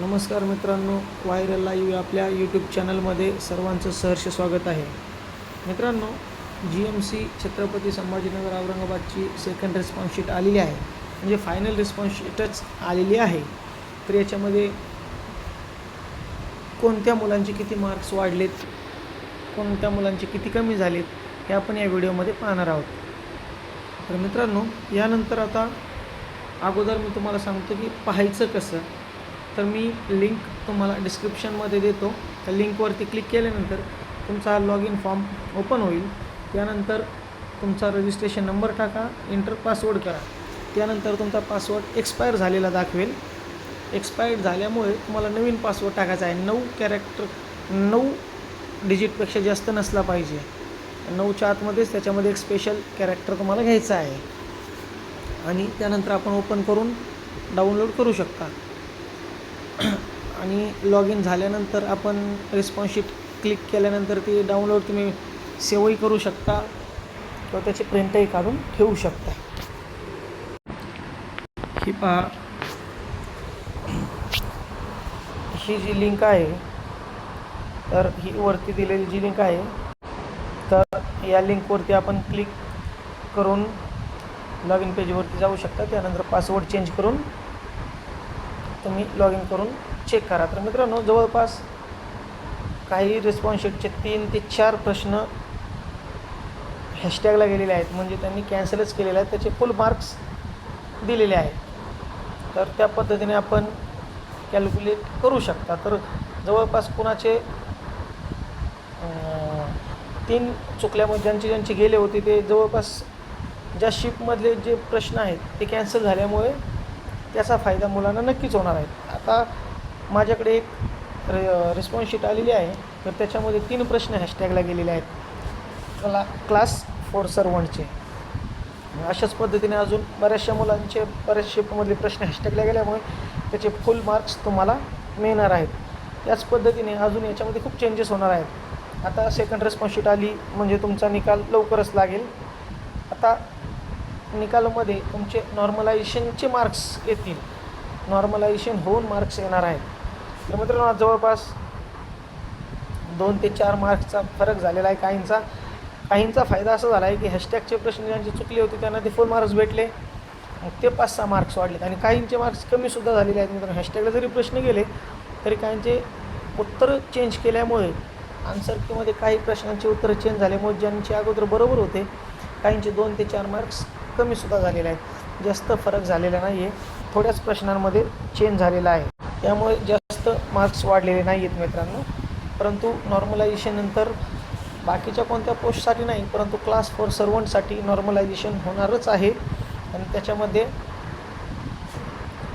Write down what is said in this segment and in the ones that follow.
नमस्कार मित्रांनो viral live आपल्या यूट्यूब चॅनलमध्ये सर्वांचं सहर्ष स्वागत आहे. मित्रांनो G M C Chhatrapati Sambhajinagar औरंगाबादची second response sheet आलेली आहे. म्हणजे फायनल रिस्पॉन्स शीटच आलेली आहे. तर याच्यामध्ये कोणत्या मुलांचे किती मार्क्स वाढलेत कोणत्या मुलांचे किती कमी झालेत हे आपण या व्हिडिओमध्ये पाहणार आहोत. तर मित्रांनो यानंतर आता अगोदर मी तुम्हाला सांगतो की पाहायचं कसं तर मी लिंक तुम्हाला डिस्क्रिप्शनमध्ये देतो. त्या लिंकवरती क्लिक केल्यानंतर तुमचा लॉग इन फॉर्म ओपन होईल. त्यानंतर तुमचा रजिस्ट्रेशन नंबर टाका इंटर पासवर्ड करा. त्यानंतर तुमचा पासवर्ड एक्सपायर झालेला दाखवेल. एक्सपायर्ड झाल्यामुळे तुम्हाला नवीन पासवर्ड टाकायचा आहे. नऊ कॅरेक्टर नऊ डिजिटपेक्षा जास्त नसला पाहिजे. नऊच्या आतमध्येच त्याच्यामध्ये एक स्पेशल कॅरेक्टर तुम्हाला घ्यायचा आहे. आणि त्यानंतर आपण ओपन करून डाउनलोड करू शकता. आणि लॉग इन झाल्यानंतर आपण रिस्पॉन्स शीट क्लिक केल्यानंतर ती डाउनलोड तुम्ही सेवही करू शकता. किंवा त्याची प्रिंटही काढून ठेवू शकता. ही पहा. ही जी लिंक आहे तर ही वरती दिलेली जी लिंक आहे तर या लिंकवरती आपण क्लिक करून लॉग इन पेजवरती जाऊ शकता. त्यानंतर पासवर्ड चेंज करून तुम्ही लॉग इन करून चेक करा. तर मित्रांनो जवळपास काही रिस्पॉन्सशीटचे तीन ते चार प्रश्न हॅशटॅगला गेलेले आहेत. म्हणजे त्यांनी कॅन्सलच केलेले आहेत. त्याचे फुल मार्क्स दिलेले आहेत. तर त्या पद्धतीने आपण कॅल्क्युलेट करू शकता. तर जवळपास कुणाचे तीन चुकल्यामुळे ज्यांचे ज्यांचे गेले होते ते जवळपास ज्या शिपमधले जे प्रश्न आहेत ते कॅन्सल झाल्यामुळे त्याचा फायदा मुलांना नक्कीच होणार आहे. आता माझ्याकडे एक रिस्पॉन्स शीट आलेली आहे. तर त्याच्यामध्ये तीन प्रश्न हॅशटॅगला गेलेले आहेत. क्ला क्लास फोर सर्वंटचे अशाच पद्धतीने अजून बऱ्याचशा मुलांचे बऱ्याच शिपमधले प्रश्न हॅशटॅगला गेल्यामुळे त्याचे फुल मार्क्स तुम्हाला मिळणार आहेत. त्याच पद्धतीने अजून याच्यामध्ये खूप चेंजेस होणार आहेत. आता सेकंड रिस्पॉन्स शीट आली म्हणजे तुमचा निकाल लवकरच लागेल. आता निकालामध्ये तुमचे नॉर्मलायझेशनचे मार्क्स येतील. नॉर्मलायझेशन होऊन मार्क्स येणार आहेत. तर मित्रांनो आज जवळपास दोन ते चार मार्क्सचा फरक झालेला आहे काहींचा. काहींचा फायदा असा झाला आहे की हॅशटॅगचे प्रश्न ज्यांचे चुकले होते त्यांना ते फुल मार्क्स भेटले. मग ते पाच सहा मार्क्स वाढलेत आणि काहींचे मार्क्स कमीसुद्धा झालेले आहेत मित्रांनो. हॅशटॅगला जरी प्रश्न गेले तरी काहींचे उत्तर चेंज केल्यामुळे आन्सर कीमध्ये काही प्रश्नांचे उत्तर चेंज झाल्यामुळे ज्यांचे अगोदर बरोबर होते काहींचे दोन ते चार मार्क्स कमीसुद्धा झालेला आहे. जास्त फरक झालेला नाही आहे थोड्याच प्रश्नांमध्ये चेंज झालेला आहे. त्यामुळे जास्त मार्क्स वाढलेले नाही आहेत मित्रांनो. परंतु नॉर्मलायझेशननंतर बाकीच्या कोणत्या पोस्टसाठी नाही परंतु क्लास फोर सर्वंटसाठी नॉर्मलायझेशन होणारच आहे. आणि त्याच्यामध्ये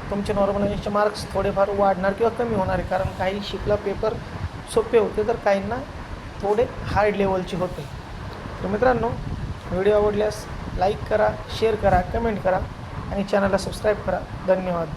तुमचे नॉर्मलायझेशनचे मार्क्स थोडेफार वाढणार किंवा कमी होणार आहे. कारण काही शिकला पेपर सोपे होते तर काहींना थोडे हार्ड लेवलचे होते. तर मित्रांनो व्हिडिओ आवडल्यास लाईक करा शेअर करा कमेंट करा आणि चॅनलला सबस्क्राईब करा. धन्यवाद.